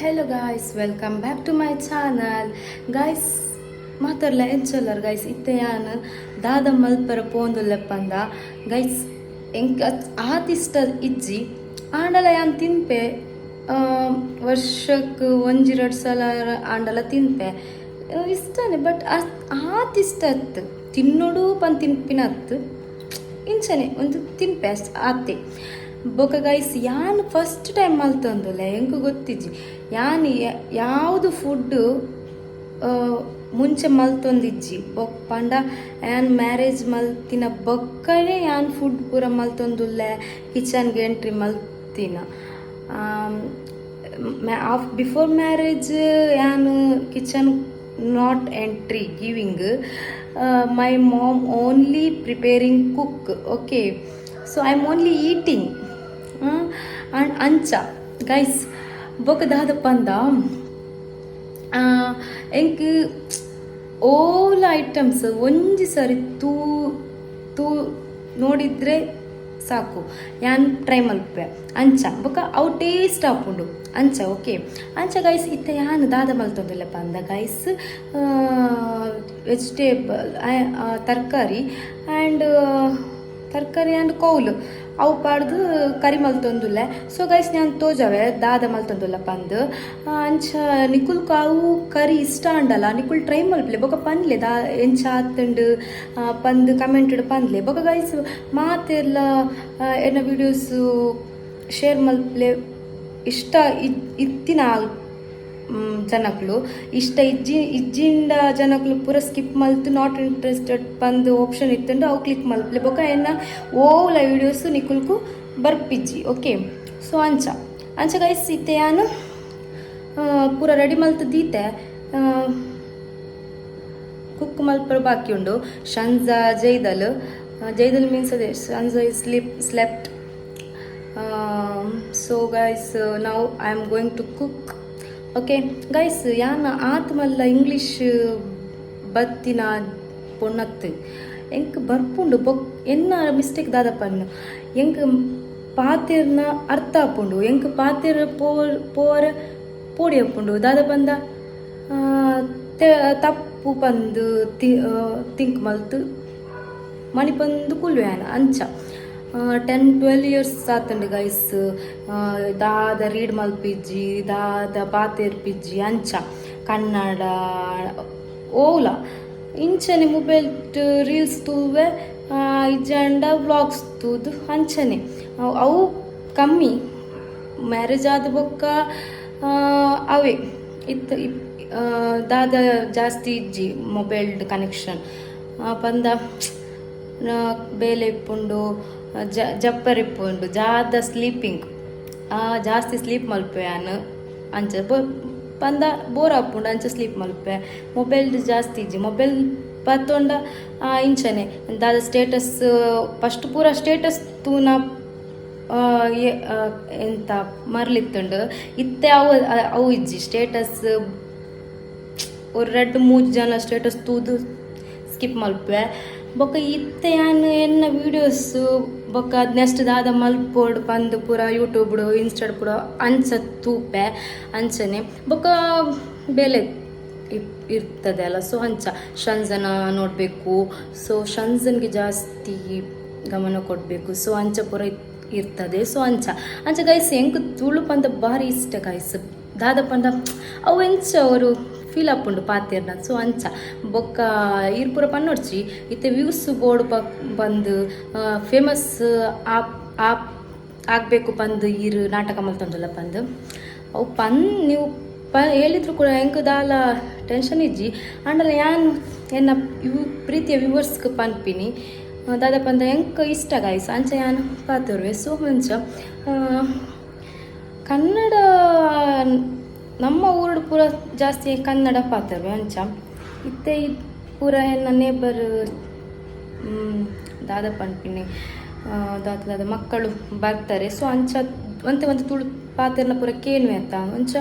Hello guys welcome back to my channel guys ಮಾತಾಡ್ಲ ಎಂಚಲ್ಲರ್ guys ಇತ್ತೆ ಯಾನ್? ದಾದ ಮಲ್ಪರ ಪೋಂದುಲ್ಲೆ ಪಂದ ಗೈಸ್ ಎಂಕ್ ಆತಿಷ್ಟ ಇಜ್ಜಿ, ಆಂಡಲ ಯಾನ್ ತಿನ್ಪೆ? ವರ್ಷಕ್ಕೆ ಒಂಜಿರಡು ಸಲ ಆಂಡಲ ತಿನ್ಪೆ. ಇಷ್ಟನೆ ಬಟ್ ಆತಿಷ್ಟ ಅತ್ತು ತಿನ್ನೋಡು ಪನ್ ತಿನ್ಪಿನತ್ತು ಇಂಚನೆ, ಒಂದು ತಿನ್ಪೆ ಅಷ್ಟು ಆತೆ. ಬೊಕ ಗೈಸ್ ಯಾನ್ ಫಸ್ಟ್ ಟೈಮ್ ಮಲ್ತಂದುಲ್ಲ ಎಂಕು ಗೊತ್ತಿಜ್ಜಿ? ಯಾನ್ ಯಾವುದು ಫುಡ್ಡು ಮುಂಚೆ ಮಲ್ತೊಂದಿಜ್ಜಿ ಬೊಕ್, ಪಂಡ, ಯಾನ್ ಮ್ಯಾರೇಜ್ ಮಲ್ತಿನ ಬೊಕ್ಕನೆ ಯಾನ್ ಫುಡ್ ಪೂರ ಮಲ್ತೊಂದುಲ್ಲೆ ಕಿಚನ್ಗೆ ಎಂಟ್ರಿ ಮಲ್ತಿನ. ಆಫ್ ಬಿಫೋರ್ ಮ್ಯಾರೇಜ್ ಯಾನ್ kitchen not entry giving my mom only preparing cook okay so I am only eating and ಅಂಚ. ಗೈಸ್ ಬೊಕ ದಾದ ಪಂದ. ಎಂಕ್ ಓಲ್ ಐಟಮ್ಸ್ ಒಂಜಿ ಸರಿ ತೂ ತೂ ನೋಡಿದ್ರೆ ಸಾಕು. ಯಾನ್ ಟ್ರೈ ಮಲ್ಪೆ. ಅಂಚ. ಬೊಕ ಅವು ಟೇಸ್ಟ್ ಆಪುಂಡು ಅಂಚ ಓಕೆ ಅಂಚ ಗೈಸ್ ಇತ್ತ ಯಾನ್ ದಾದ ಮಲ್ತೊಂದಿಲ್ಲಪ್ಪ ಅಂದ ಗೈಸ್ ವೆಜಿಟೇಬಲ್ ತರಕಾರಿ. ಆ್ಯಂಡ್ ತರಕಾರಿ ಆ್ಯಂಡ್ ಕೌಲು. ಅವು ಪಾಡ್ದು ಕರಿ ಮಲ್ತೊಂದುಲ್ಲೆ ಸೊ ಗೈಸ್ ನಾನು ತೋಜವೆ, ದಾದ ಮಲ್ತೊಂದುಲ್ಲ ಪಂದ್. ಅಂಚ ನಿಕುಲ್ ಕಾವು ಕರಿ ಇಷ್ಟ ಅಂಡಲ್ಲ. ನಿಕುಲ್ ಟ್ರೈ ಮಲ್ಪ್ಲೆ. ಬೊಕ ಪಂದ್ಲೆ, ದಾ, ಎಂಚ ಆತಂಡು ಪಂದು ಕಮೆಂಟ್ ಪನ್ಲೆ ಬೊಕ ಗೈಸ್ ಮಾತೆಲ್ಲ ಎನ್ನ ವಿಡಿಯೋಸು ಶೇರ್ ಮಲ್ಪ್ಲೆ ಇಷ್ಟ ಇತ್ತಿನ ಜನಕ್ಲು ಇಷ್ಟ ಇಜ್ಜಿ ಇಜ್ಜಿಂಡ ಜನಕ್ಕಳು ಪೂರ ಸ್ಕಿಪ್ ಮಲ್ತು ನಾಟ್ ಇಂಟ್ರೆಸ್ಟೆಡ್ ಬಂದು ಆಪ್ಷನ್ ಇತ್ತಂಡು ಅವು ಕ್ಲಿಕ್ ಮಲ್ಪ್ಲೆ ಬೊಕ ಎನ್ನ ಓಲ ವೀಡಿಯೋಸ್ ನಿಕುಲ್ಕು ಬರ್ಪಿಜ್ಜಿ ಓಕೆ ಸೊ ಅಂಚ. ಅಂಚ ಗೈಸ್ ಇತ್ತೆ ಯಾನು? ಪೂರ ರೆಡಿ ಮಲ್ತು ದೀತೆ. ಕುಕ್ ಮಲ್ಪರ ಬಾಕಿ ಉಂಡು. ಶಂಜಾ ಜೈದಲ್. ಜೈದಲ್ ಮೀನ್ಸ್ ಅದೇ ಶಂಜಾ slip slept so guys now I am going to cook okay guys ಯಾನ ಆತ್ ಮಲ್ಲ ಇಂಗ್ಲೀಷ್ ಬತ್ತಿನ ಪೊನ್ನತ್ತು ಎಂಕ್ ಬರ್ಪುಂಡು ಬೊಕ್, ಎನ್ನ ಮಿಸ್ಟೇಕ್ ದಾದಪ್ಪನ್ನು ಎಂಕ್ ಪಾತೆರ್ನ ಅರ್ಥ ಆಪುಂಡು ಎಂಕ್ ಪಾತೆರ್ ಪೋರ್ ಪೋರ್ ಪೋಡಿ ಆಪುಂಡು ದಾದ ಬಂದ ತಪ್ಪು ಪಂದು ತಿಂಕ್ ಮಲ್ತು, ಮಣಿಪಂದು ಕುಲ್ವ್ಯಾನ ಅಂಚ. ಟೆನ್ ಟ್ವೆಲ್ ಇಯರ್ಸ್ ಆತಂಡ್ ಗೈಸ್ ದಾದ ರೀಡ್ ಮಲ್ಪಿಜ್ಜಿ ದಾದ ಪಾತೆರ್ಪಿಜ್ಜಿ ಅಂಚ, ಕನ್ನಡ, ಓಲ. ಇಂಚನೆ ಮೊಬೈಲ್ ರೀಲ್ಸ್ ತೂವೆ ಇಜ್ಜಂಡ ವ್ಲಾಗ್ಸ್ ತೂದು, ಅಂಚನೆ. ಅವ್- ಕಮ್ಮಿ. ಮ್ಯಾರೇಜ್ ಆದ ಬೊಕ್ಕ ಅವೇ. ಇತ್ತು ದಾದ ಜಾಸ್ತಿ ಇಜ್ಜಿ ಮೊಬೈಲ್ ಕನೆಕ್ಷನ್ ಪಂದ ಬೇಲೆ ಇಪ್ಪುಂಡು ಜ ಜಪ್ಪರ್ ಇಪ್ಪುಂಡು ಜಾದ ಸ್ಲೀಪಿಂಗ್ ಜಾಸ್ತಿ ಸ್ಲೀಪ್ ಮಲ್ಪೆ ನಾನು ಅಂಚ ಬೊ ಪಂದ ಬೋರ್ ಆಪುಂಡು ಅಂಚ ಸ್ಲೀಪ್ ಮಲ್ಪೆ ಮೊಬೈಲ್ ಜಾಸ್ತಿ ಇಜ್ಜಿ ಮೊಬೈಲ್ ಪತ್ತೊಂಡ ಆ, ಇಂಚನೆ ದಾದ ಸ್ಟೇಟಸ್ ಫಸ್ಟ್ ಪೂರ ಸ್ಟೇಟಸ್ ತೂನ ಆ, ಎ- ಆ, ಎಂತ ಮರ್ಲಿತ್ತುಂಡು ಇತ್ತೆ ಅವು ಅವು ಇಜ್ಜಿ ಸ್ಟೇಟಸ್ ஒரு ரெண்டு ಮೂರು ಜನ ಸ್ಟೇಟಸ್ ತೂದು ಸ್ಕಿಪ್ ಮಲ್ಪೆ ಬೊಕ್ಕ ಇತ್ತೆ ಎನ್ನ ವೀಡಿಯೋಸ್ ಬೊಕ್ಕ ನೆಸ್ಟ್ ದಾದ ಮಲ್ಪೋಡು ಪಂದು ಪೂರ ಯೂಟ್ಯೂಬ್ಡು ಇನ್ಸ್ಟಾಡ್ ಪೂರ ಅಂಚ ತೂಪೆ ಅಂಚನೆ ಬೊಕ್ಕ ಬೆಲೆ ಇರ್ತದೆ ಅಲ್ಲ, ಸೊ ಅಂಚ ಶಂಜನ ನೋಡಬೇಕು, ಸೊ ಶಂಜನ್ಗೆ ಜಾಸ್ತಿ ಗಮನ ಕೊಡಬೇಕು, ಸೊ ಅಂಚ ಪೂರ ಇರ್ತದೆ, ಸೊ ಅಂಚ ಅಂಚ ಗೈಸ್ ಹೆಂಗೆ ತುಳು ಪಂದ ಭಾರಿ ಇಷ್ಟ ಗೈಸ್ ದಾದ ಪಂದ ಅವು ಹೆಂಚ ಅವರು? ಫೀಲ್ ಆಪುಂಡು ಪಾತೆರ್ನ ಸೊ ಅಂಚ. ಬೊಕ್ಕ ಇರ್ ಪೂರ ಪನ್ನೊಡ್ಚಿ. ಇತ್ತೆ ವ್ಯೂಸ್ ಬೋರ್ಡ್ ಬಂದು ಫೇಮಸ್ ಆಪ್ ಆಪ್ ಆಗಬೇಕು ಪಂದು ಇರ್ ನಾಟಕ ಮಲ್ತೊಂದುಲ್ಲ ಪಂದು. ಅವು ಪನ್ ನೀವು ಪ, ಹೇಳಿದ್ರು ಕೂಡ ಹೆಂಗೆ ದಾಲ ಟೆನ್ಷನ್ ಇಜ್ಜಿ. ಆಂಡಲ ಯಾನ್ ಎನ್ನ ಇವು ಪ್ರೀತಿಯ ವ್ಯೂವರ್ಸ್ಗೆ ಪನ್ಪಿನಿ. ದಾದ ಪಂದ ಹೆಂಗೆ ಇಷ್ಟ ಗಾಯ್ಸ್ ಅಂಚ ಯಾನ್ ಪಾತರ್ವೆ ಸೊ ಮುಂಚ ಕನ್ನಡ ನಮ್ಮ ಊರು ಪೂರ ಜಾಸ್ತಿ ಕನ್ನಡ ಪಾತ್ರ ಅಂಚ. ಇತ್ತೆ ಪೂರ ಎನ್ನ ನೇಬರ್ ದಾದ ಪಂಪಿನಿ ದಾದ ದಾದ ಮಕ್ಕಳು ಬರ್ತಾರೆ. ಸೊ ಅಂಚ ಒಂತೆ ಒಂದು ತುಳು ಪಾತೆರ್ನ ಪೂರ ಕೇಳುವೆ ಅಂತ. ಅಂಚ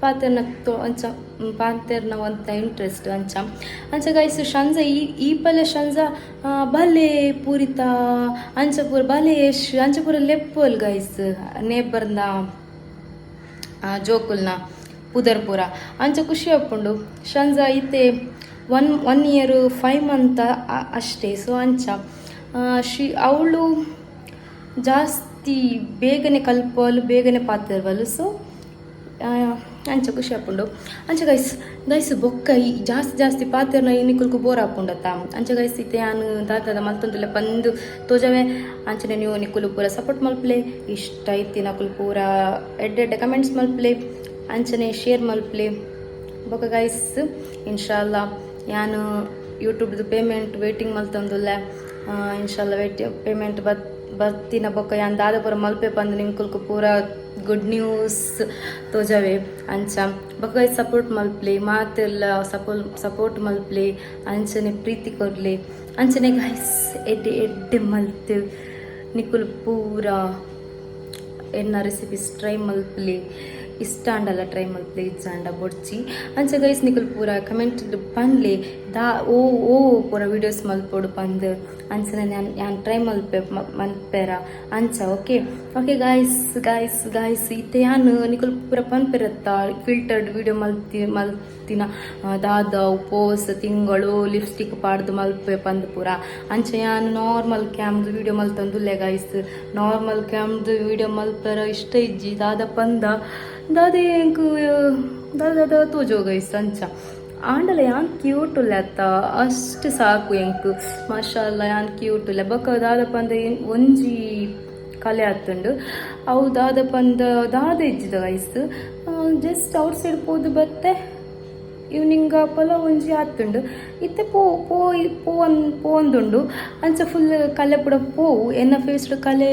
ಪಾತೆರ್ನ ತೋ, ಅಂಚ ಪಾತ್ರನ ಒಂತ ಇಂಟ್ರೆಸ್ಟ್ ಅಂಚ. ಅಂಚ ಗೈಸ್ ಶಂಜ ಈ ಈ ಪಲ್ಯ ಶಂಜ ಬಲೆ ಪೂರಿತ, ಅಂಚ ಪೂರ ಭಲೆ ಯಶ್ ಅಂಚ ಪೂರ ಲೆಪ್ಪಲ್ ಗೈಸ್ ನೇಬರ್ನ ಜೋಕುಲ್ನ. ಉದರ್ಪುರ. ಅಂಚ ಖುಷಿ ಆಪುಂಡು ಶಂಜ ಇತ್ತೆ one one year five month ಅಷ್ಟೇ. ಸೊ ಅಂಚ ಶಿ ಅವಳು ಜಾಸ್ತಿ ಬೇಗನೆ ಕಲ್ಪಲು, ಬೇಗನೆ ಪಾತಿರ್ವಲು. ಸೊ ಅಂಚ ಖುಷಿ ಆಪುಂಡು ಅಂಚ ಗೈಸ್ ಗೈಸ್ ಬೊಕ್ಕ ಈ ಜಾಸ್ತಿ ಜಾಸ್ತಿ ಪಾತೆರ್ನ ಇನ್ನಿಕುಲ್ಕು ಬೋರ್ ಆಪುಂಡತ್ತ ಅಂಚ ಗೈಸ್ ಇತ್ತೆ ಯಾನು ದಾತದ ಮಲ್ತೊಂದುಲ್ಲ ಬಂದು ತೋಜವೆ ಅಂಚನೆ ನೀವು ನಿಕುಲು ಪೂರ ಸಪೋರ್ಟ್ ಮಲ್ಪ್ಲೆ. ಇಷ್ಟ ಐತಿ ನಕುಲು ಪೂರ ಎಡ್ಡೆ ಎಡ್ಡೆ ಕಮೆಂಟ್ಸ್ ಮಲ್ಪ್ಲೆ. ಅಂಚನೆ ಶೇರ್ ಮಲ್ಪಲಿ ಬೊಕ ಗೈಸ್ ಇನ್ಶಾಲ್ಲ, ಯಾನು ಯೂಟ್ಯೂಬ್ದು ಪೇಮೆಂಟ್ ವೇಟಿಂಗ್ ಮಲ್ತೊಂದುಲ್ಲ ಇನ್ಶಾಲ್ಲ ವೇಟ್ ಪೇಮೆಂಟ್ ಬತ್ ಬರ್ತಿನ ಬೊಕ್ಕ ಯಾನ್ ದಾದ ಪೂರ ಮಲ್ಪೆ ಬಂದು ನಿಮ್ಕುಲ್ಕು ಪೂರ ಗುಡ್ ನ್ಯೂಸ್ ತೋಜವೆ, ಅಂಚ. ಬೊಕ ಗೈಸ್ ಸಪೋರ್ಟ್ ಮಲ್ಪ್ಲೆ ಮಾತೆಲ್ಲ ಸಪೋಲ್ ಸಪೋರ್ಟ್ ಮಲ್ಪ್ಲೆ ಅಂಚನೆ ಪ್ರೀತಿ ಕೊರ್ಲೆ ಅಂಚನೆ ಗೈಸ್ ಎಡ್ಡೆ ಎಡ್ಡೆ ಮಲ್ತು, ನಿಕುಲ್ ಪೂರ ಎನ್ನ ರೆಸಿಪೀಸ್ ಟ್ರೈ ಮಲ್ಪ್ಲೆ ಇಷ್ಟ ಅಂಡಲ್ಲ ಟ್ರೈ ಮಾಡಿ ಪ್ಲೀಸ್ ಅಂಡ ಬೊಡ್ಚಿ ಅಂಚ ಗೈಸ್ ನಿಕಲ್ ಪೂರ ಕಮೆಂಟ್ ಪನ್ಲೆ ದಾ ಓ ಓ ಪೂರ ವಿಡಿಯೋಸ್ ಮಲ್ಪೊಡು ಪಂದ್ ಅಂಚನೆ ನಾನು ಯಾನ್ ಟ್ರೈ ಮಲ್ಪೆ ಮಲ್ಪೇರ ಅಂಚ okay okay guys guys guys ಇತ್ತೆ ಯಾನು ನಿಕಲ್ ಪೂರ ಪನ್ಪೆರತ್ತ ಫಿಲ್ಟರ್ಡ್ ವಿಡಿಯೋ ಮಲ್ತಿ ಮಲ್ತಿನ ದಾದ ಉಪೋಸ್ ತಿಂಗಳು ಲಿಪ್ಸ್ಟಿಕ್ ಪಾಡ್ದು ಮಲ್ಪೆ ಪಂದ್ ಪೂರ ಅಂಚ ಯಾನು ನಾರ್ಮಲ್ ಕ್ಯಾಮ್ದು ವಿಡಿಯೋ ಮಲ್ತಂದುಲ್ಲೆ ಗಾಯ್ಸ್ ನಾರ್ಮಲ್ ಕ್ಯಾಮ್ದು ವಿಡಿಯೋ ಮಲ್ಪೆರ ಇಷ್ಟ ಇಜ್ಜಿ ದಾದ ಪಂದ ದಾದೆ ಎಂಕ್ ದಾದ ದಾದ ತೋಜೋ ಗೈಸ್ ಅಂಚ ಆಂಡಲ ಯಾನ್ ಕ್ಯೂಟ್ ಉಲ್ಲತ್ತ ಅಷ್ಟು ಸಾಕು ಎಂಕ್. ಮಾಷಾಲ್ಲ ಯಾನ್ ಕ್ಯೂಟ್ ಉಲ್ಲ ಬೊಕ್ಕ ದಾದ ಪಂದ ಒಂಜಿ ಕಲೆ ಆತುಂಡು ಅವು ದಾದ ಪಂದ, ದಾದ ಇಜ್ಜಿದ ಗೈಸ್ ಜಸ್ಟ್ ಔಟ್ ಸೈಡ್ ಪೋದು ಬತ್ತೆ. ಈವ್ನಿಂಗ್ ಪೊಲ ಒಂಜಿ ಆತುಂಡು ಇತ್ತೆ ಪೋ ಪೋ ಪೋ ಅನ್, ಪೋ ಒಂದುಂಡು ಅಂಚ ಫುಲ್ ಕಲೆ ಪುಡ ಪೋವು. ಎನ್ನ ಫೇಸ್ಡ್ ಕಲೆ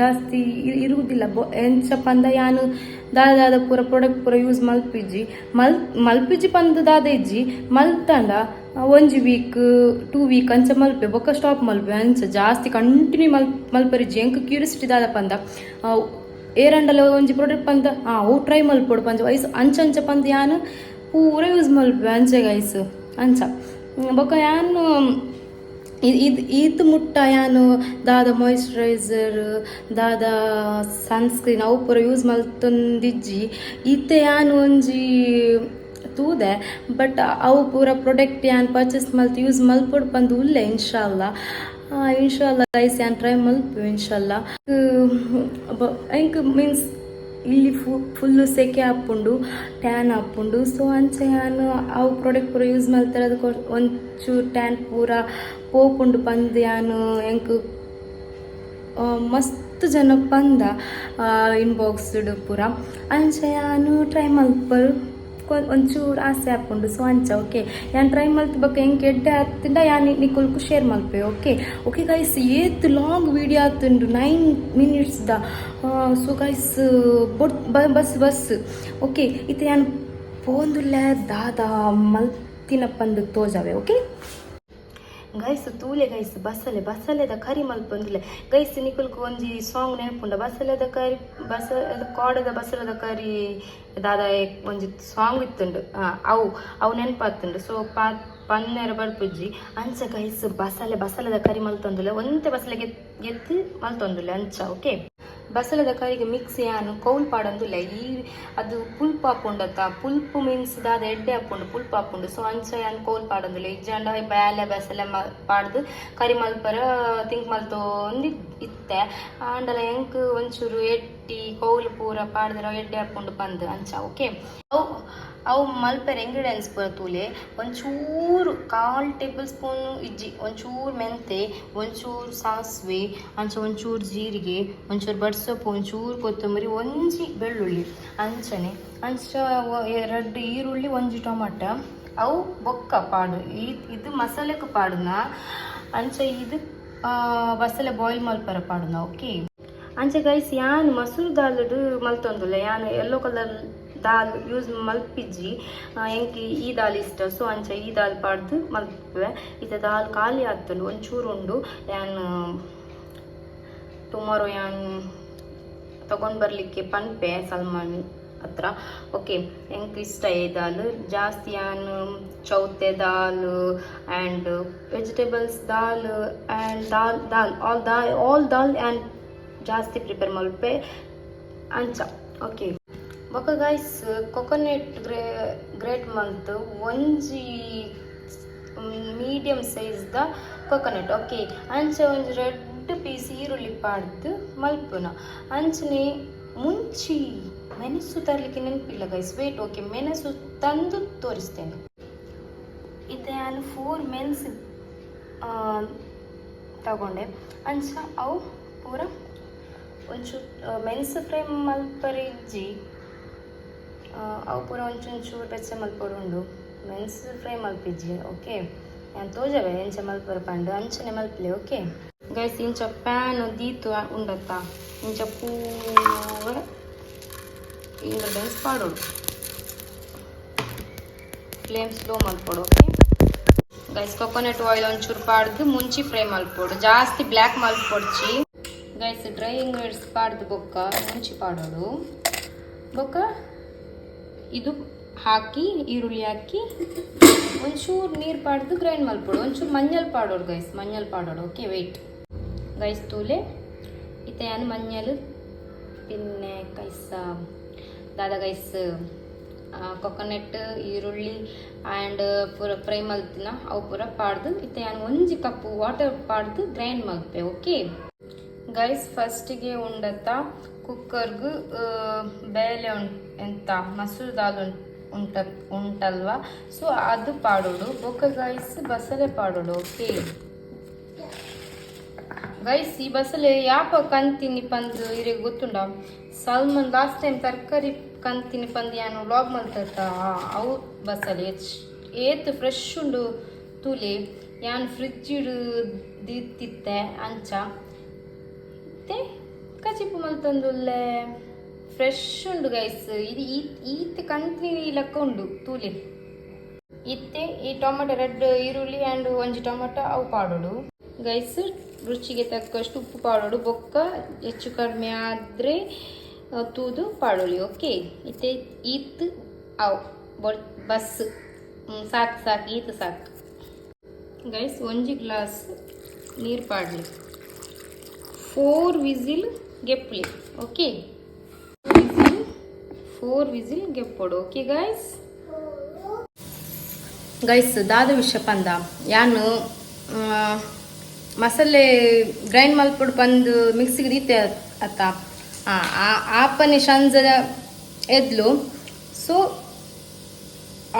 ಜಾಸ್ತಿ ಇರುವುದಿಲ್ಲ ಬೊ, ಎಂಚ ಪಂದ ಯಾನು ದಾದ ಪೂರ ಪ್ರಾಡಕ್ಟ್ ಪೂರ ಯೂಸ್ ಮಲ್ಪಿಜ್ಜಿ. ಮಲ್, ಮಲ್ಪಿಜ್ಜಿ ಪಂದ್ ದಾದ ಇಜ್ಜಿ ಮಲ್ತಂಡ ಒಂಜಿ ವೀಕ್ ಟೂ ವೀಕ್ ಅಂಚ ಮಲ್ಪೆ ಬೊಕ್ಕ ಸ್ಟಾಪ್ ಮಲ್ಪೆ, ಅಂಚ ಜಾಸ್ತಿ ಕಂಟಿನ್ಯೂ ಮಲ್, ಮಲ್ಪರಿಜ್ಜಿ. ಎಂಕ್ ಕ್ಯೂರಿಯಾಸಿಟಿ ದಾದ ಪಂದ ಏರಂಡಲ ಒಂಜಿ ಪ್ರಾಡಕ್ಟ್ ಪಂದ ಹಾಂ ಅವು ಟ್ರೈ ಮಲ್ಪೊಡು ಪಂಚ ವಯಸ್ಸು ಅಂಚ ಅಂಚ ಪಂದ ಯಾನು ಪೂರ ಯೂಸ್ ಮಲ್ಪೆ ಅಂಚೆ ಗೈಸ್, ಅಂಚ. ಬೊಕ್ಕ ಬೊಕ ಯಾನು ಇದ್ ಈತ್ ಮುಟ್ಟ ಯಾನು ದಾದ ಮಾಯಿಶ್ಚರೈಸರ್ ದಾದ ಸನ್ಸ್ಕ್ರೀನ್ ಅವು ಪೂರ ಯೂಸ್ ಮಲ್ತೊಂದಿಜ್ಜಿ. ಈತೆ ಯಾನು ಒಂಜಿ ತೂದೆ ಬಟ್ ಅವು ಪೂರ ಪ್ರೊಡಕ್ಟ್ ಯಾನ್ ಪರ್ಚೇಸ್ ಮಲ್ತು ಯೂಸ್ ಮಲ್ಪೊಡು ಬಂದು ಉಲ್ಲೆ ಇನ್ಶಾಲ್ಲ ಇನ್ಶಾಲ್ಲ ಗೈಸ್ ಯಾನ್ ಟ್ರೈ ಮಲ್ಪು ಇನ್ಶಾಲ್ಲ ಎಂಕ್ ಮೀನ್ಸ್ ಇಲ್ಲಿ ಫು, ಫುಲ್ಲು ಸೆಕೆ ಹಾಕ್ಕೊಂಡು ಟ್ಯಾನ್ ಹಾಕ್ಕೊಂಡು ಸೊ ಅಂಚೆ ನಾನು ಅವು ಪ್ರಾಡಕ್ಟ್ ಪೂರ ಯೂಸ್ ಮಾಡ್ತಾರೆ ಅದಕ್ಕೆ ಒಂಚೂರು ಟ್ಯಾನ್ ಪೂರ ಪೋಪುಂಡು ಪಂದ್ಯಾನು ಎಂಕು ಮಸ್ತ್ ಜನ ಪಂದ ಇನ್ಬಾಕ್ಸ್ಡ್ ಪೂರ. ಅಂಚ ಯಾನು ಟ್ರೈ ಮಲ್ಪರು ಒಂಚೂರು ಆಸೆ ಹಾಕ್ಕೊಂಡು ಸೊ ಅಂಚ ಓಕೆ ಯಾನ್ ಟ್ರೈ ಮಲ್ತ ಬಗ್ಗೆ ಹೆಂಗೆ ಎಡ್ಡೆ ಹತ್ತಿಂದ ಯಾನ್ ನಿಕುಲ್ಕು ಶೇರ್ ಮಲ್ಪೆ ಓಕೆ ಓಕೆ ಗೈಸ್ ಏತ್ ಲಾಂಗ್ ವೀಡಿಯೋ ಆತುಂಡು ನೈನ್ ಮಿನಿಟ್ಸ್ದ ಸೊ ಗೈಸ್ ಬೊಡ್, ಬ- ಬಸ್ ಬಸ್. ಓಕೆ ಇತ್ತೆ ಯಾನ್ ಪೋಂದುಲ್ಲ ದಾದ ಮಲ್ತಿನ ಪಂದು ತೋಜಾವೆ ಓಕೆ ಗೈಸ್ ತೂಲೆ, ಗೈಸ್ ಬಸಲೆ ಬಸಲೆದ ಕರಿ ಮಲ್ಪೊಂದಿಲ್ಲ ಗೈಸ್ ನಿಕುಲ್ಕು ಒಂಜಿ ಸಾಂಗ್ ನೆನಪುಂಡ ಬಸಲೆದ ಕರಿ ಬಸ ಕೋಡದ ಬಸ್ಸಲದ ಕರಿ ದಾದ ಒಂಜಿ ಸಾಂಗ್ ಇತ್ತುಂಡು. ಅವು ಅವು ನೆನಪಾತುಂಡು. ಸೊ ಪಾ, ಪನ್ನೆರ ಬರ್ಪುಜ್ಜಿ. ಅಂಚ ಗೈಸ್ ಬಸಲೆ ಬಸಲದ ಕರಿ ಮಲ್ತೊಂದುಲ್ಲ. ಬಸಲೆ ಗೆತ್, ಗೆತ್ತು ಮಲ್ತೊಂದುಲೆ ಅಂಚ, ಓಕೆ? ಬಸಳೆದ ಕರಿಗೆ ಮಿಕ್ಸ್ ಯಾನು, ಕೌಲ್ ಪಾಡೊಂದುಲ್ಲ. ಈ ಅದು ಪುಲ್ಪ್ ಹಾಕೊಂಡತ್ತ ಪುಲ್ಪ್ ಮೀನ್ಸ್ ದಾದ ಎಡ್ಡೆ ಹಾಕೊಂಡು ಪುಲ್ಪ್ ಹಾಕೊಂಡು ಸೊ ಅಂಚ ಯಾನ್ ಕೌಲ್ ಪಾಡಂದುಲ್ಲ. ಇಜ್ಜಂಡ ಬ್ಯಾಲೆ ಬಸಳೆ ಪಾಡ್ದು ಕರಿ ಮಲ್ಪರ ತಿಂಕ್ ಮಲ್ತೊಂದು ಇತ್ತೆ. ಆಂಡಲ ಎಂಕ್ ಒಂಚೂರು ಎಟ್ಟಿ, ಕೌಲ್ ಪೂರ ಪಾಡ್ದಿರ ಎಡ್ಡೆ ಹಾಕೊಂಡು ಬಂದು ಅಂಚ, ಓಕೆ? ಅವು ಅವು ಮಲ್ಪೆರ್ ಇಂಗ್ರೀಡಿಯೆಂಟ್ಸ್ ಪೂರ ತೂಲೆ, ಒಂಚೂರು ಕಾಲ್ ಟೇಬಲ್ ಸ್ಪೂನ್ ಇಜ್ಜಿ, ಒಂಚೂರು ಮೆಂತೆ, ಒಂಚೂರು ಸಾಸಿವೆ, ಅಂಚ ಒಂಚೂರು ಜೀರಿಗೆ, ಒಂಚೂರು ಬಡ್ಸೊಪ್ಪು, ಒಂಚೂರು ಕೊತ್ತಂಬರಿ, ಒಂಜಿ ಬೆಳ್ಳುಳ್ಳಿ ಅಂಚನೆ. ಅಂಚ ಎರಡು ಈರುಳ್ಳಿ, ಒಂಜಿ ಟೊಮಾಟ. ಅವು ಬೊಕ್ಕ ಪಾಡು. ಇದು ಮಸಾಲೆಗೂ ಪಾಡುನ ಅಂಚ ಇದು ಬಸಳೆ ಬಾಯ್ಲ್ ಮಲ್ಪರ ಪಾಡುನ ಓಕೆ ಅಂಚೆ ಗೈಸ್ ಯಾನ್ ಮಸೂರ್ ದಾಲ್ಡ್ ಮಲ್ತೊಂದುಲ್ಲ ಯಾನ್ ಯೆಲ್ಲೋ ಕಲರ್ ದಾಲ್ ಯೂಸ್ ಮಲ್ಪಿಜ್ಜಿ ಎಂಕಿ ಈ ದಾಲ್ ಇಷ್ಟ ಸೊ ಅಂಚ ಈ ದಾಲ್ ಪಾಡ್ದು ಮಲ್ಪುವೆ. ಇತ ದಾಲ್ ಖಾಲಿ ಆಗ್ತುಂಡು, ಒಂಚೂರು ಉಂಡು, ಯಾನ್ ಟುಮಾರೋ ಯಾನ್ ತಗೊಂಡ್ ಬರ್ಲಿಕ್ಕೆ ಪನ್ಪೆ, ಸಲ್ಮಾನ್. ಹತ್ರ. ಓಕೆ ಎಂಕ್ ಇಷ್ಟ ಈ ದಾಲ್, ಜಾಸ್ತಿ ಯಾನ್ ಚೌತೆ ದಾಲ್ ಆ್ಯಂಡ್ ವೆಜಿಟೇಬಲ್ಸ್ ದಾಲ್ ಆ್ಯಂಡ್ ದಾಲ್ ದಾಲ್ ಆಲ್ ದಾಲ್ ಆಲ್ ದಾಲ್ ಆ್ಯಂಡ್ ಜಾಸ್ತಿ ಪ್ರಿಪೇರ್ ಮಲ್ಪೆ ಅಂಚ ಓಕೆ ಬೊಕ ಗೈಸ್ ಕೊಕೊನೆಟ್ ಗ್ರೇ ಗ್ರೇಟ್ ಮಂತ್ ಒಂಜಿ ಮೀಡಿಯಂ ಸೈಜ್ದ ಕೊಕೊನೆಟ್ ಓಕೆ ಅಂಚ ಒಂಜಿ ರೆಡ್ ಪೀಸ್ ಈರುಳ್ಳಿ ಪಾಡ್ದು ಮಲ್ಪುನ. ಅಂಚನೆ ಮುಂಚಿ ಮೆಣಸು ತರಲಿಕ್ಕೆ ನೆನಪಿಲ್ಲ ಗೈಸ್ ವೇಟ್ ಓಕೆ ಮೆಣಸು ತಂದು ತೋರಿಸ್ತೇನೆ. ಇದು ನಾನು ಫೋರ್ ಮೆನ್ಸ್ ತಗೊಂಡೆ. ಅಂಚ ಅವು ಪೂರ ಒಂಚೂರು ಮೆನ್ಸ್ ಫ್ರೈ ಮಲ್ಪರೆ ಇಜ್ಜಿ ಆ, ಅವು ಪೂರ ಒಂಚೂರು ಬೆಚ್ಚ ಮಲ್ಪೊಡು ಉಂಡು. ಮೆನ್ಸ್ ಫ್ರೈ ಮಲ್ಪಿಜ್ಜಿ ಓಕೆ ನಾನು ತೋಜವೆ ಎಂಚ ಮಲ್ಪರ ಪಂಡು ಅಂಚನೆ ಮಲ್ಪಲೆ ಓಕೆ ಗೈಸ್ ಇಂಚ ಪ್ಯಾನ್ ದೀತು ಉಂಡತ್ತ. ಇಂಚ ಪೂರ ಇಂಗ ಬೆನ್ಸ್ ಫ್ಲೇಮ್ ಸ್ಲೋ ಮಾಡ್ಕೊಡು ಓಕೆ ಗೈಸ್ ಕೊಕೊನಟ್ ಆಯಿಲ್ ಒಂಚೂರು ಪಾಡ್ದು, ಮುಂಚಿ ಫ್ರೈ ಮಲ್ಪೋಡು ಜಾಸ್ತಿ ಬ್ಲ್ಯಾಕ್ ಮಲ್ಪೊಡ್ಚಿ ಗೈಸ್ ಡ್ರೈ ವೇಡ್ಸ್ ಪಾಡ್ದು ಬೊಕ್ಕ, ಮುಂಚಿ ಪಾಡೋಡು ಬೊಕ್ಕ ಇದು ಹಾಕಿ, ಈರುಳ್ಳಿ ಹಾಕಿ, ಒಂಚೂರು ನೀರು ಪಾಡ್ದು ಗ್ರೈಂಡ್ ಮಲ್ಪೋಡು ಒಂಚೂರು ಮಂಜಲ್ ಪಾಡೋಡು ಗೈಸ್ ಮಂಜಲ್ ಪಾಡೋಡು ಓಕೆ ವೆಯ್ಟ್ ಗೈಸ್ ತೂಲೆ ಇತಯಾನು ಮಂಜಲ್ ಪಿನ್ನೆ, ಕೈಸ. ದಾದ ಗೈಸ್ ಕೊಕೊನೆಟ್ ಈರುಳ್ಳಿ ಆ್ಯಂಡ್ ಪೂರ ಫ್ರೈ ಮಲ್ತಿನ ಅವು ಪೂರ ಪಾಡ್ದು, ಇತ್ತೆ ನಾನು ಒಂಜಿ ಕಪ್ಪು ವಾಟರ್ ಪಾಡ್ದು ಗ್ರೈಂಡ್ ಮಲ್ಪೆ, ಓಕೆ? ಗೈಸ್ ಫಸ್ಟಿಗೆ ಉಂಡತ್ತ ಕುಕ್ಕರ್ಗು ಬೇಳೆ ಉಂಟು ಎಂತ, ಮಸೂರ್ ದಾಲ್ ಉಂಟು ಉಂಟ, ಉಂಟಲ್ವಾ? ಸೊ ಅದು ಪಾಡೋಡು ಬೊಕ್ಕ ಗೈಸ್ ಬಸಳೆ ಪಾಡೋಡು, ಓಕೆ? ಗೈಸ್ ಈ ಬಸಳೆ ಯಾಪ ಕಂತಿನಿ ಪಂದು, ಇರಿಗೆ ಗೊತ್ತುಂಡ? ಸಲ್ಮನ್ ಲಾಸ್ಟ್ ಟೈಮ್ ತರಕಾರಿ ಕಂತಿನಿ ಪಂದು ಯಾನು ವ್ಲಾಗ್ ಮಲ್ತತ್ತ ಅವು ಬಸ್ಸಲ್ಲಿ ಎಚ್- ಏತ್ ಫ್ರೆಶ್ ಉಂಡು ತೂಲೆ, ಯಾನ್ ಫ್ರಿಜ್ ಇಡು ದಿತ್ತಿತ್ತೆ ಅಂಚ. ಮತ್ತೆ ಕಚಿಪು ಮಲ್ತಂದುಲ್ಲೆ ಫ್ರೆಶ್ ಉಂಡು ಗೈಸ್ ಇದು ಈತ್ ಕಂತಿನಿ ಲೆಕ್ಕ ಉಂಡು ತೂಲೆ. ಇತ್ತೆ ಈ ಟೊಮೆಟೊ, ರೆಡ್, ಈರುಳ್ಳಿ ಆ್ಯಂಡ್ ಒಂಜಿ ಟೊಮೆಟೊ ಅವು ಪಾಡೋಡು. ಗೈಸ್ ರುಚಿಗೆ ತಕ್ಕಷ್ಟು ಉಪ್ಪು ಪಾಡೋಡು. ಬೊಕ್ಕ ಹೆಚ್ಚು ಕಡಿಮೆ ಆದರೆ ತೂದು ಪಾಡೋಳಿ ಓಕೆ ಇತ್ತೆ ಈತ್, ಅವು ಬಸ್. ಸಾಕು ಸಾಕು, ಈತ್ ಸಾಕು. ಗೈಸ್ ಒಂಜಿ ಗ್ಲಾಸ್ ನೀರು ಪಾಡಲಿ. ಫೋರ್ ವಿಸಿಲ್ ಗೆಪ್ಪಲಿ ಓಕೆ ವಿಸಿಲ್ ಫೋರ್ ವಿಸಿಲ್ ಗೆಪ್ಪೋಡು ಓಕೆ ಗೈಸ್ ಗೈಸ್ ದಾದ ವಿಷಯ ಪಂದ. ಯಾನು ಮಸಾಲೆ ಗ್ರೈಂಡ್ ಮಲ್ಪೊಡು ಬಂದು ಮಿಕ್ಸಿಗೆ ದೀತೆ ಅತ್ತ. ಆಪನೆ ಶಂಜದ ಎದ್ಲು. ಸೊ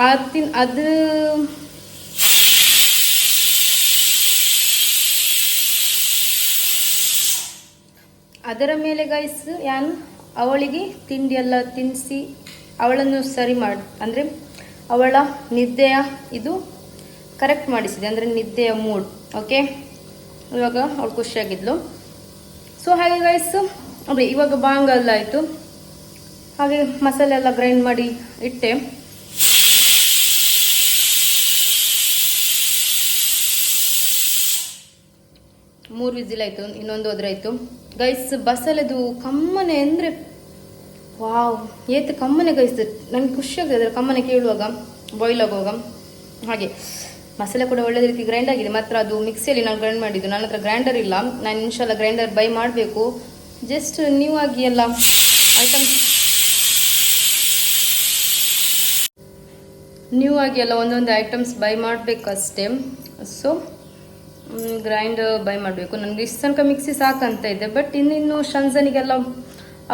ಆತಿನ್, ಅದು ಅದರ ಮೇಲೆ ಗೈಸ್ ಯಾನು, ಅವಳಿಗೆ ತಿಂಡಿ ಎಲ್ಲ ತಿನ್ನಿಸಿ ಅವಳನ್ನು ಸರಿ ಮಾಡಿ, ಅಂದರೆ ಅವಳ ನಿದ್ದೆಯ ಇದು ಕರೆಕ್ಟ್ ಮಾಡಿಸಿದೆ, ಅಂದರೆ ನಿದ್ದೆಯ ಮೂಡ್ ಓಕೆ ಇವಾಗ ಅವಳು ಖುಷಿಯಾಗಿದ್ಲು. ಸೊ ಹಾಗೆ ಗೈಸ್ ಅದೇ, ಇವಾಗ ಬಾಂಗಲ್ ಆಯಿತು. ಹಾಗೆ ಮಸಾಲೆ ಎಲ್ಲ ಗ್ರೈಂಡ್ ಮಾಡಿ ಇಟ್ಟೆ. ಮೂರು ವಿಸಿಲ್ ಆಯಿತು, ಇನ್ನೊಂದು ಆಯಿತು ಗೈಸ್ ಬಸಲೆದು ಕಮ್ಮನೆ ಅಂದರೆ, ವಾವ್, ಏತು ಕಮ್ಮನೆ ಗೈಸ್ ನನಗೆ ಖುಷಿ ಅದರ ಕಮ್ಮನೆ ಕೇಳುವಾಗ ಬಾಯ್ಲ್ ಆಗುವಾಗ. ಹಾಗೆ, ಮಸಾಲೆ ಕೂಡ ಒಳ್ಳೆ ರೀತಿ ಗ್ರೈಂಡ್ ಆಗಿದೆ. ಮಾತ್ರ ಅದು ಮಿಕ್ಸಿಯಲ್ಲಿ ನಾನು ಗ್ರೈಂಡ್ ಮಾಡಿದ್ದು. ನನ್ನ ಹತ್ರ ಗ್ರೈಂಡರ್ ಇಲ್ಲ. ನಾನು ಇನ್ಶಾಲ್ಲ ಗ್ರೈಂಡರ್ ಬೈ ಮಾಡಬೇಕು. ಜಸ್ಟ್ ನ್ಯೂ ಆಗಿ ಎಲ್ಲ ಐಟಮ್ ನ್ಯೂ ಆಗಿ ಎಲ್ಲ ಒಂದೊಂದು ಐಟಮ್ಸ್ ಬೈ ಮಾಡಬೇಕು ಅಷ್ಟೇ ಸೊ ಗ್ರೈಂಡ್ ಬೈ ಮಾಡಬೇಕು. ನನಗೆ ಇಷ್ಟು ತನಕ ಮಿಕ್ಸಿ ಸಾಕಂತ ಇದೆ. ಬಟ್ ಇನ್ನಿನ್ನು ಶಂಜನಿಗೆಲ್ಲ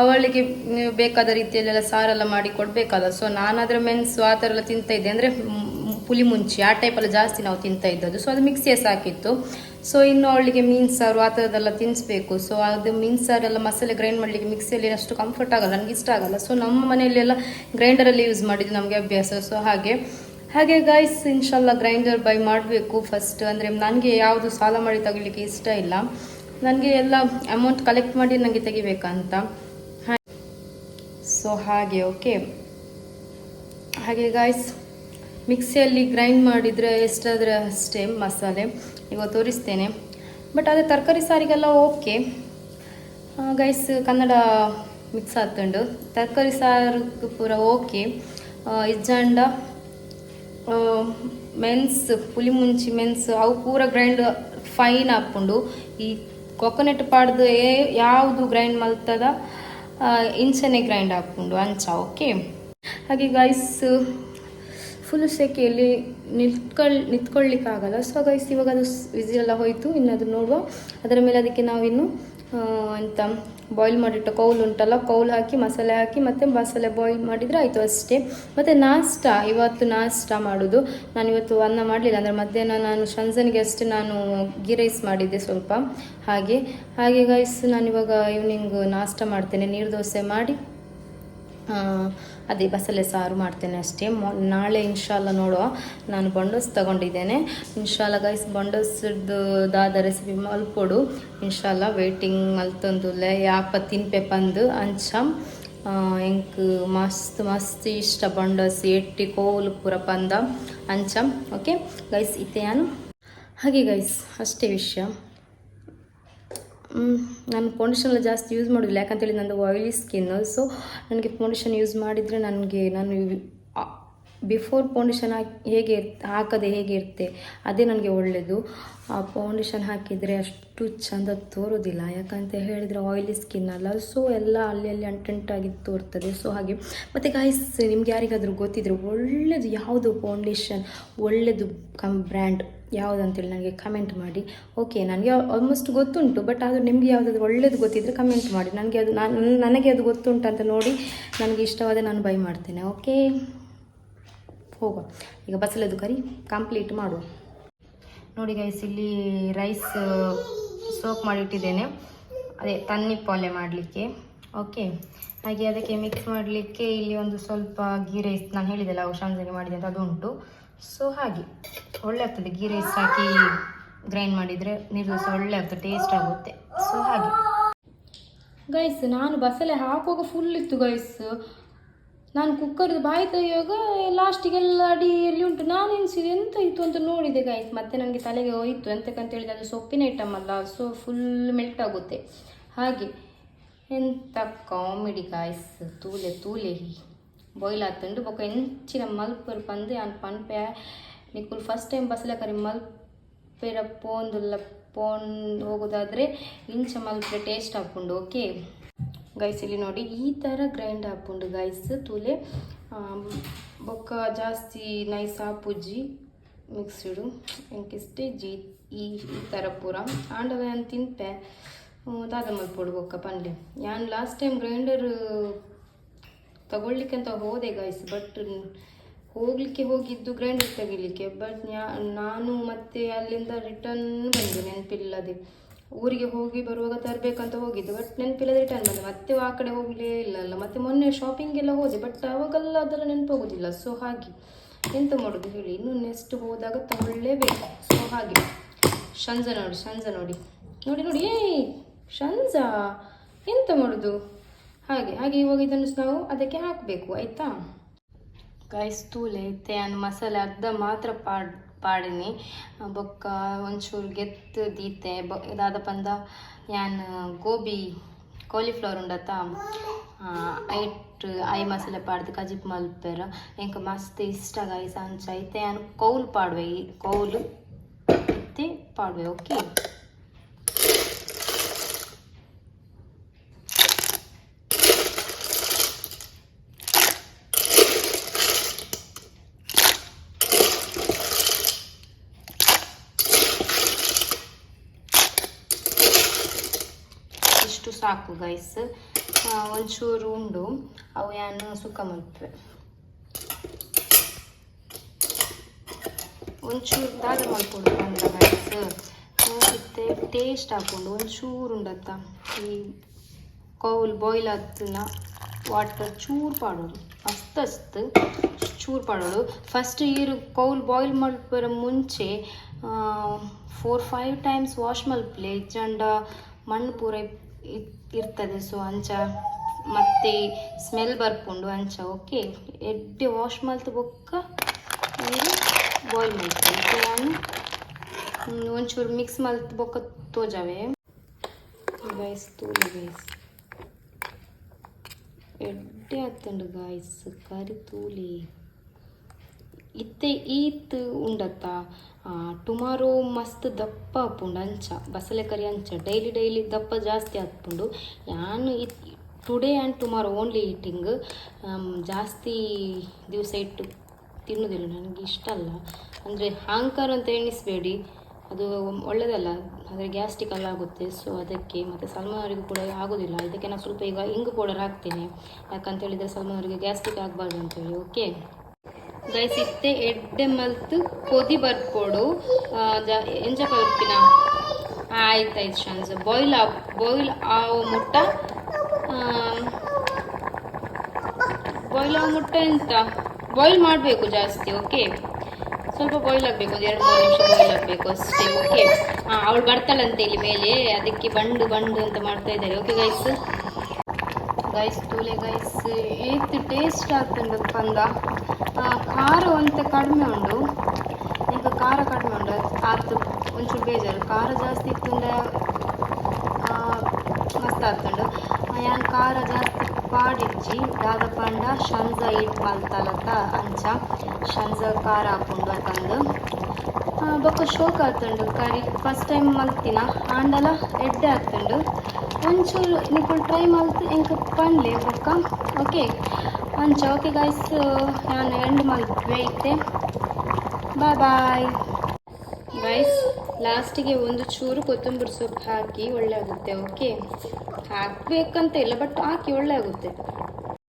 ಅವಳಿಗೆ ಬೇಕಾದ ರೀತಿಯಲ್ಲೆಲ್ಲ ಸಾರೆಲ್ಲ ಮಾಡಿ ಕೊಡಬೇಕಲ್ಲ ಸೊ ನಾನಾದರೆ ಮೆನ್ಸು ಆ ಥರ ಎಲ್ಲ ತಿಂತಾಯಿದ್ದೆ ಅಂದರೆ ಪುಲಿ ಮುಂಚಿ, ಆ ಟೈಪೆಲ್ಲ ಜಾಸ್ತಿ ನಾವು ತಿಂತಾ ಇದ್ದದ್ದು. ಸೊ ಅದು ಮಿಕ್ಸಿಯೇ ಸಾಕಿತ್ತು. ಸೊ ಇನ್ನು ಅವಳಿಗೆ ಮೀನು ಸಾರು ಆ ಥರದ್ದೆಲ್ಲ ತಿನ್ನಿಸ್ಬೇಕು ಸೊ ಅದು ಮೀನು ಸಾರೆಲ್ಲ ಮಸಾಲೆ ಗ್ರೈಂಡ್ ಮಾಡಲಿಕ್ಕೆ ಮಿಕ್ಸಿಯಲ್ಲಿ ಅಷ್ಟು ಕಂಫರ್ಟ್ ಆಗಲ್ಲ, ನನಗೆ ಇಷ್ಟ ಆಗಲ್ಲ. ಸೊ ನಮ್ಮ ಮನೆಯಲ್ಲೆಲ್ಲ ಗ್ರೈಂಡರಲ್ಲಿ ಯೂಸ್ ಮಾಡಿದ್ದು ನಮಗೆ ಅಭ್ಯಾಸ. ಸೊ ಹಾಗೆ ಹಾಗೆ ಗೈಸ್ ಇನ್ಶಾಲ್ಲ ಗ್ರೈಂಡರ್ ಬೈ ಮಾಡಬೇಕು ಫಸ್ಟ್ ಅಂದರೆ ನನಗೆ ಯಾವುದು ಸಾಲ ಮಾಡಿ ತಗೊಳ್ಳಿಕ್ಕೆ ಇಷ್ಟ ಇಲ್ಲ. ನನಗೆ ಎಲ್ಲ ಅಮೌಂಟ್ ಕಲೆಕ್ಟ್ ಮಾಡಿ ನನಗೆ ತೆಗಿಬೇಕಂತ. ಸೊ ಹಾಗೆ ಓಕೆ ಹಾಗೆ ಗಾಯ್ಸ್ ಮಿಕ್ಸಿಯಲ್ಲಿ ಗ್ರೈಂಡ್ ಮಾಡಿದರೆ ಎಷ್ಟಾದರೆ ಅಷ್ಟೇ ಮಸಾಲೆ. ಈಗ ತೋರಿಸ್ತೇನೆ. ಬಟ್ ಅದೇ ತರಕಾರಿ ಸಾರಿಗೆಲ್ಲ ಓಕೆ ಗೈಸ್ ಕನ್ನಡ ಮಿಕ್ಸ್ ಆತುಂಡು ತರಕಾರಿ ಸಾರು ಪೂರ ಓಕೆ ಇಜ್ಜಂಡ ಮೆನ್ಸ್ ಪುಲಿ ಮುಂಚಿ ಮೆನ್ಸ್, ಅವು ಪೂರ ಗ್ರೈಂಡ್ ಫೈನ್ ಹಾಕ್ಕೊಂಡು ಈ ಕೊಕೊನೆಟ್ ಪಾಡ್ದು ಏ, ಯಾವುದು ಗ್ರೈಂಡ್ ಮಲ್ತದ ಇಂಚನೆ ಗ್ರೈಂಡ್ ಹಾಕ್ಕೊಂಡು ಅಂಚ ಓಕೆ ಹಾಗೆ ಗೈಸ್ ಫುಲ್ ಸೆಕೆಯಲ್ಲಿ ನಿಂತ್ಕೊಳ್ಳಿ ನಿಂತ್ಕೊಳ್ಳಿಕ್ಕಾಗಲ್ಲ. ಸೊ ಗೈಸ್ ಇವಾಗ ಅದು ವಿಸಿಲೆಲ್ಲ ಹೋಯಿತು. ಇನ್ನು ಅದು ನೋಡುವ. ಅದರ ಮೇಲೆ ಅದಕ್ಕೆ ನಾವಿನ್ನು ಎಂತ ಬಾಯ್ಲ್ ಮಾಡಿಟ್ಟ ಕೌಲ್ ಉಂಟಲ್ಲ. ಕೌಲ್ ಹಾಕಿ, ಮಸಾಲೆ ಹಾಕಿ, ಮತ್ತು ಮಸಾಲೆ ಬಾಯ್ಲ್ ಮಾಡಿದರೆ ಆಯಿತು ಅಷ್ಟೇ. ಮತ್ತು ನಾಷ್ಟ, ಇವತ್ತು ನಾಷ್ಟ ಮಾಡೋದು. ನಾನು ಇವತ್ತು ಅನ್ನ ಮಾಡಲಿಲ್ಲ. ಅಂದರೆ ಮಧ್ಯಾಹ್ನ ನಾನು ಶಂಜನಿಗೆ ಅಷ್ಟೇ ನಾನು ಗೀ ರೈಸ್ ಮಾಡಿದ್ದೆ ಸ್ವಲ್ಪ. ಹಾಗೆ ಹಾಗೆ ಗೈಸ್ ನಾನಿವಾಗ ಈವ್ನಿಂಗ್ ನಾಷ್ಟ ಮಾಡ್ತೇನೆ. ನೀರು ದೋಸೆ ಮಾಡಿ. ಅದೇ ಬಸಳೆ ಸಾರು ಮಾಡ್ತೇನೆ ಅಷ್ಟೇ. ಮೊ, ನಾಳೆ ಇನ್ಶಾಲ್ಲ ನೋಡುವ. ನಾನು ಬಂಡಸ್ ತಗೊಂಡಿದ್ದೇನೆ. ಇನ್ಶಾಲ್ಲ ಗೈಸ್ ಬಂಡಸ್ದಾದ ದಾದ ರೆಸಿಪಿ ಮಲ್ಪೊಡು. ಇನ್ಶಾಲ್ಲ ವೇಟಿಂಗ್ ಮಲ್ತೊಂದುಲ್ಲೆ. ಯಾಪ ತಿನ್ಪೆ ಪಂದು ಅಂಚ ಎಂಕ್ ಮಸ್ತ್ ಮಸ್ತ್ ಇಷ್ಟ ಬಂಡಸ್, ಎಟ್ಟಿ ಕೋಲು ಪೂರ ಪಂದ ಅಂಚ ಓಕೆ ಗೈಸ್ ಇತ್ತೆ ನಾನು ಹಾಗೆ ಗೈಸ್ ಅಷ್ಟೇ ವಿಷಯ. ನಾನು ಫೌಂಡೇಶನ್ ಜಾಸ್ತಿ ಯೂಸ್ ಮಾಡೋದಿಲ್ಲ. ಯಾಕಂತೇಳಿ ನಂದು ಆಯಿಲಿ ಸ್ಕಿನ್ ಸೊ ನನಗೆ ಫೌಂಡೇಶನ್ ಯೂಸ್ ಮಾಡಿದರೆ ನನಗೆ ನಾನು ಬಿಫೋರ್ ಫೌಂಡೇಶನ್ ಹಾಕಿ, ಹೇಗೆ ಹಾಕದೆ ಹೇಗೆ ಇರುತ್ತೆ ಅದೇ ನನಗೆ ಒಳ್ಳೆಯದು ಆ ಫೌಂಡೇಶನ್ ಹಾಕಿದರೆ ಅಷ್ಟು ಚಂದ ತೋರೋದಿಲ್ಲ. ಯಾಕಂತ ಹೇಳಿದರೆ ಆಯಿಲಿ ಸ್ಕಿನ್ ಅಲ್ಲ. ಸೊ ಎಲ್ಲ ಅಲ್ಲಿ ಅಲ್ಲಿ ಅಂಟಂಟಾಗಿ ತೋರ್ತದೆ. ಸೊ ಹಾಗೆ. ಮತ್ತು ಗಾಯ್ಸ್ ನಿಮ್ಗೆ ಯಾರಿಗಾದರೂ ಗೊತ್ತಿದ್ರೆ ಒಳ್ಳೆಯದು ಯಾವುದು ಫೌಂಡೇಶನ್ ಒಳ್ಳೆಯದು ಕಮ್ ಬ್ರ್ಯಾಂಡ್ ಯಾವುದಂತೇಳಿ ನನಗೆ ಕಮೆಂಟ್ ಮಾಡಿ. ಓಕೆ ನನಗೆ ಆಲ್ಮೋಸ್ಟ್ ಗೊತ್ತುಂಟು ಬಟ್ ಅದು ನಿಮಗೆ ಯಾವುದಾದ್ರು ಒಳ್ಳೇದು ಗೊತ್ತಿದ್ದರೆ ಕಮೆಂಟ್ ಮಾಡಿ. ನನಗೆ ಅದು, ನಾನು, ನನಗೆ ಅದು ಗೊತ್ತುಂಟು ಅಂತ ನೋಡಿ ನನಗೆ ಇಷ್ಟವಾದ ನಾನು ಬೈ ಮಾಡ್ತೇನೆ. ಓಕೆ ಹೋಗುವ. ಈಗ ಬಸಳೆದು ಕರಿ ಕಂಪ್ಲೀಟ್ ಮಾಡುವ. ನೋಡಿ ಗೈಸ್ ಇಲ್ಲಿ ರೈಸ್ ಸೋಕ್ ಮಾಡಿಟ್ಟಿದ್ದೇನೆ. ಅದೇ ತನ್ನಿ ಪೊಲೆ ಮಾಡಲಿಕ್ಕೆ. ಓಕೆ ಹಾಗೆ ಅದಕ್ಕೆ ಮಿಕ್ಸ್ ಮಾಡಲಿಕ್ಕೆ ಇಲ್ಲಿ ಒಂದು ಸ್ವಲ್ಪ ಗೀ ರೈಸ್ ನಾನು ಹೇಳಿದೆಲ್ಲ ಶಾಂಜಾಗೆ ಮಾಡಿದೆ ಅಂತ ಅದು ಉಂಟು ಸೊ ಹಾಗೆ. ಒಳ್ಳೆ ಆಗ್ತದೆ ಗೀ ರೈಸ್ ಹಾಕಿ ಗ್ರೈಂಡ್ ಮಾಡಿದರೆ ನೀರು ದೋಸೆ ಒಳ್ಳೆ ಆಗ್ತದೆ ಟೇಸ್ಟ್ ಆಗುತ್ತೆ. ಸೊ ಹಾಗೆ. ಗೈಸ್ ನಾನು ಬಸಳೆ ಹಾಕುವಾಗ ಫುಲ್ ಇತ್ತು ಗೈಸ್ ನಾನು ಕುಕ್ಕರ್ ಬಾಯಿ ತೆಗೆಯುವಾಗ ಲಾಸ್ಟಿಗೆಲ್ಲ ಅಡಿಯಲ್ಲಿ ಉಂಟು. ನಾನು ಎನಿಸಿದೆ ಎಂತ ಇತ್ತು ಅಂತ ನೋಡಿದೆ ಗೈಸ್ ಮತ್ತೆ ನನಗೆ ತಲೆಗೆ ಹೋಯಿತು. ಎಂತಕ್ಕಂತ ಹೇಳಿದ್ರೆ ಅದು ಸೊಪ್ಪಿನ ಐಟಮ್ ಅಲ್ಲ. ಸೊ ಫುಲ್ ಮೆಲ್ಟ್ ಆಗುತ್ತೆ. ಹಾಗೆ. ಕಾಮಿಡಿ ಗಾಯ್ಸ್ ತೂಲೆ ತೂಲೆ. ಬಾಯ್ಲ್ ಆತುಂಡು ಬೊಕ ಎಂಚಿನ ಮಲ್ಪರು ಪಂದೆ ಅನ್ ಪನ್ಪೆ. ನಿಕ್ಕುಲ್ ಫಸ್ಟ್ ಟೈಮ್ ಬಸ್ಲೆ ಕರಿ ಮಲ್ಪೆರ ಪೋಂದುಲ್ಲ ಪೋನ್ ಹೋಗೋದಾದರೆ ಇಂಚ ಮಲ್ಪೆ ಟೇಸ್ಟ್ ಹಾಕ್ಕೊಂಡು ಓಕೆ ಗೈಸ್ ಇಲ್ಲಿ ನೋಡಿ ಈ ಥರ ಗ್ರೈಂಡ್ ಹಾಕ್ಕೊಂಡು ಗೈಸ್ ತೂಲೆ. ಬೊಕ್ಕ ಜಾಸ್ತಿ ನೈಸ್ ಹಾಪುಜ್ಜಿ ಮಿಕ್ಸ್ಡು ಎಂಕಿಷ್ಟೇ ಜಿ, ಈ ಈ ಥರ ಪೂರ. ಆಂಡವ ಅಂತ ತಿಂಪೆ ಹ್ಮ್, ದಾದ ಮಲ್ಪೊಡು ಬೊಕ್ಕ ಪಂಡೆ ನಾನು ಲಾಸ್ಟ್ ಟೈಮ್ ಗ್ರೈಂಡರ್ ತಗೊಳ್ಲಿಕ್ಕೆ ಅಂತ ಹೋದೆ ಗಾಯ್ಸ್ ಬಟ್ ಹೋಗಲಿಕ್ಕೆ ಹೋಗಿದ್ದು ಗ್ರೈಂಡರ್ ತೆಗಿಲಿಕ್ಕೆ ಬಟ್ ನಾನು ಮತ್ತೆ ಅಲ್ಲಿಂದ ರಿಟರ್ನ್ ಬಂದೆ ನೆನಪಿಲ್ಲದೆ. ಊರಿಗೆ ಹೋಗಿ ಬರುವಾಗ ತರಬೇಕಂತ ಹೋಗಿದ್ದು ಬಟ್ ನೆನಪಿಲ್ಲದೆ ರಿಟರ್ನ್ ಬಂದೆ. ಮತ್ತೆ ಆ ಕಡೆ ಹೋಗಲೇ ಇಲ್ಲಲ್ಲ. ಮತ್ತೆ ಮೊನ್ನೆ ಶಾಪಿಂಗೆಲ್ಲ ಹೋದೆ ಬಟ್ ಆವಾಗೆಲ್ಲ ಅದೆಲ್ಲ ನೆನಪೋಗೋದಿಲ್ಲ. ಸೊ ಹಾಗೆ ಎಂತ ಮಾಡೋದು ಹೇಳಿ ಇನ್ನು ನೆಕ್ಸ್ಟ್ ಹೋದಾಗ ತಗೊಳ್ಳೇಬೇಕು. ಸೊ ಹಾಗೆ. ಶಂಜ ನೋಡಿ ಶಂಜ ನೋಡಿ. ನೋಡಿ ನೋಡಿ ಏಯ್! ಶಂಜ ಎಂತ ಮಾಡೋದು? ಹಾಗೆ ಹಾಗೆ ಇವಾಗ ಇದನ್ನು ನಾವು ಅದಕ್ಕೆ ಹಾಕಬೇಕು, ಆಯಿತಾ? ಗೈಸ್ ತೂಲೆ ಐತೆ ನಾನು ಮಸಾಲೆ, ಅರ್ಧ ಮಾತ್ರ ಪಾಡ್, ಪಾಡಿನಿ. ಬೊಕ್ಕ ಒಂಚೂರು ಗೆತ್ತು ದೀತೆ. ಬೊ, ಇದಾದ ಪಂದ ಯಾನ್, ಗೋಬಿ ಕಾಲಿಫ್ಲವರ್ ಉಂಡತ್ತ? ಐಟ್, ಐ ಮಸಾಲೆ ಪಾಡ್ದು ಕಜಿಪ್ ಮಲ್ಪೆರ. ಎಂಕ ಮಸ್ತ್ ಇಷ್ಟ ಗೈಸ್ ಅಂಚ. ಐತೆ ಯಾನ್ ಕೌಲ್ ಪಾಡ್ವೆ, ಈ, ಕೌಲು ಇತ್ತೆ ಪಾಡ್ವೆ, ಓಕೆ ಇಷ್ಟು ಸಾಕು ಗೈಸ್ ಒಂಚೂರು ಉಂಡು. ಅವು ಏನು ಸುಕ್ಕ ಮಲ್ಪೆ ಒಂಚೂರು ದಾದ ಮಲ್ಕೊಂಡು ಬಂದ ಗೈಸ್ ನೋಡುತ್ತೆ ಟೇಸ್ಟ್ ಹಾಕೊಂಡು ಒಂಚೂರು ಉಂಡತ್ತ. ಈ ಕೌಲ್ ಬಾಯ್ಲ್ ಆತನ ವಾಟರ್ ಚೂರು ಪಾಡೋದು. ಅಸ್ತಸ್ತ್ ಚೂರು ಪಾಡೋದು. ಫಸ್ಟ್ ಈರು ಕೌಲ್ ಬಾಯ್ಲ್ ಮಲ್ಪರ ಮುಂಚೆ ಫೋರ್ ಫೈವ್ ಟೈಮ್ಸ್ ವಾಶ್ ಮಲ್ಪ್ಲೆ. ಜಂಡ, ಮಣ್ಣು ಪೂರ ಇರ್ತದೆ. ಸೊ ಅಂಚ ಮತ್ತೆ ಸ್ಮೆಲ್ ಬರ್ಕೊಂಡು ಅಂಚ ಓಕೆ ಎಡ್ಡೆ ವಾಶ್ ಮಲ್ತ್ ಬೊಕ್ಕ ನೀರು ಬಾಯ್ಲ್ ಮಾಡ್ತೀನಿ. ನಾನು ಒಂಚೂರು ಮಿಕ್ಸ್ ಮಲ್ತ್ ಬೊಕ್ಕ ತೋಜಾವೆ. ಗೈಸ್ ತೂಲಿ ಗೈಸ್ ಎಡ್ಡೆ ಆಗ್ತಂಡು ಗಾಯ್ಸ್ ಕರಿ ತೂಲಿ. ಇತ್ತೆ ಈತ್ ಉಂಡತ್ತ? ಟುಮಾರೋ ಮಸ್ತ್ ದಪ್ಪ ಆಪುಂಡು ಅಂಚ ಬಸಳೆ ಕರಿ ಅಂಚ ಡೈಲಿ ಡೈಲಿ ದಪ್ಪ ಜಾಸ್ತಿ ಆಗ್ಪುಂಡು ಯಾನು ಇತ್ today and tomorrow only eating ಜಾಸ್ತಿ ದಿವಸ ಇಟ್ಟು ತಿನ್ನೋದಿಲ್ಲ, ನನಗೆ ಇಷ್ಟ ಅಲ್ಲ. ಅಂದರೆ ಅಹಂಕಾರ ಅಂತ ಎಣಿಸಬೇಡಿ. ಅದು ಒಳ್ಳೆಯದಲ್ಲ ಅಂದರೆ ಗ್ಯಾಸ್ಟಿಕ್ ಎಲ್ಲ ಆಗುತ್ತೆ ಸೊ ಅದಕ್ಕೆ ಮತ್ತು ಸಲ್ಮಾನ್ ಅವರಿಗೂ ಕೂಡ ಆಗೋದಿಲ್ಲ. ಇದಕ್ಕೆ ನಾನು ಸ್ವಲ್ಪ ಈಗ ಇಂಗು ಪೌಡರ್ ಹಾಕ್ತೇನೆ. ಯಾಕಂತ ಹೇಳಿದರೆ ಸಲ್ಮಾನ್ ಅವರಿಗೆ ಗ್ಯಾಸ್ಟಿಕ್ ಆಗಬಾರ್ದು ಅಂತೇಳಿ ಓಕೆ ಗೈಸ್ ಇತ್ತೆ ಎಡ್ಡೆ ಮಲ್ತು ಕೊದಿ ಬರ್ಕೊಡು. ಜಾ ಎಂಜ ಕಲ್ಪಿನ ಆಯ್ತಾಯ್ತು ಶಾನ್ಸ್. ಬಾಯ್ಲ್ ಆ ಬಾಯ್ಲ್ ಆವ ಮುಟ್ಟ. ಬಾಯ್ಲ್ ಆ ಮುಟ್ಟ ಎಂತ? ಬಾಯ್ಲ್ ಮಾಡಬೇಕು ಜಾಸ್ತಿ ಓಕೆ? ಸ್ವಲ್ಪ ಬಾಯ್ಲ್ ಆಗಬೇಕು ಒಂದು ಎರಡು ಮೂರು ನಿಮಿಷ ಬಾಯ್ಲ್ ಆಗಬೇಕು ಅಷ್ಟೇ ಓಕೆ? ಹಾಂ ಅವಳು ಬರ್ತಾಳಂತೆ ಇಲ್ಲಿ ಮೇಲೆ ಅದಕ್ಕೆ ಬಂಡು ಬಂಡು ಅಂತ ಮಾಡ್ತಾ ಇದ್ದಾರೆ ಓಕೆ ಗೈಸ್ ಗೈಸ್ ತೂಲೆ ಗೈಸ್ ಏತ್ ಟೇಸ್ಟ್ ಆಗ್ತಂಡು ಪಂದ. ಆ, ಖಾರ ಅಂತ ಕಡಿಮೆ ಉಂಡು. ಈಗ ಖಾರ ಕಡಿಮೆ ಉಂಡು. ಆತು ಒಂಚೂರು ಬೇಜಾರು. ಖಾರ ಜಾಸ್ತಿ ಇತ್ತಂಡ ಮಸ್ತ್ ಆಗ್ತಂಡು. ಯಾನ್ ಖಾರ ಜಾಸ್ತಿ ಪಾಡಿಜ್ಜಿ ದಾದ ಪಂಡ, ಶಂಜ ಇಟ್ ಮಲ್ತಲತ್ತ ಅಂಚ, ಶಂಜ ಖಾರ ಹಾಕೊಂಡು ಅಂತಂದು. ಬೊಕ್ಕ ಶೋಕ್ ಆಗ್ತಂಡು. ಕರಿ ಫಸ್ಟ್ ಟೈಮ್ ಮಲ್ತಿನ. ಆಂಡಲ ಎಡ್ಡೆ ಆಗ್ತಂಡು. ಒಂಚೂರು ನಿಕುಲ್ ಟ್ರೈ ಮಲ್ತು, ಎಂಕ್ ಪಂಡ್ಲೆ ಬೊಕ್ಕ. ಓಕೆ ಅಂಚ ಓಕೆ ಗೈಸ್ ನಾನು ಎಂಡ್ ಮಾಡಿದ್ವಿ ಐತೆ. ಬಾಯ್ ಬಾಯ್ ಗೈಸ್ ಲಾಸ್ಟಿಗೆ ಒಂದು ಚೂರು ಕೊತ್ತಂಬರಿ ಸೊಪ್ಪು ಹಾಕಿ ಒಳ್ಳೆ ಆಗುತ್ತೆ ಓಕೆ ಹಾಕಬೇಕಂತ ಇಲ್ಲ ಬಟ್ ಹಾಕಿ ಒಳ್ಳೆ ಆಗುತ್ತೆ.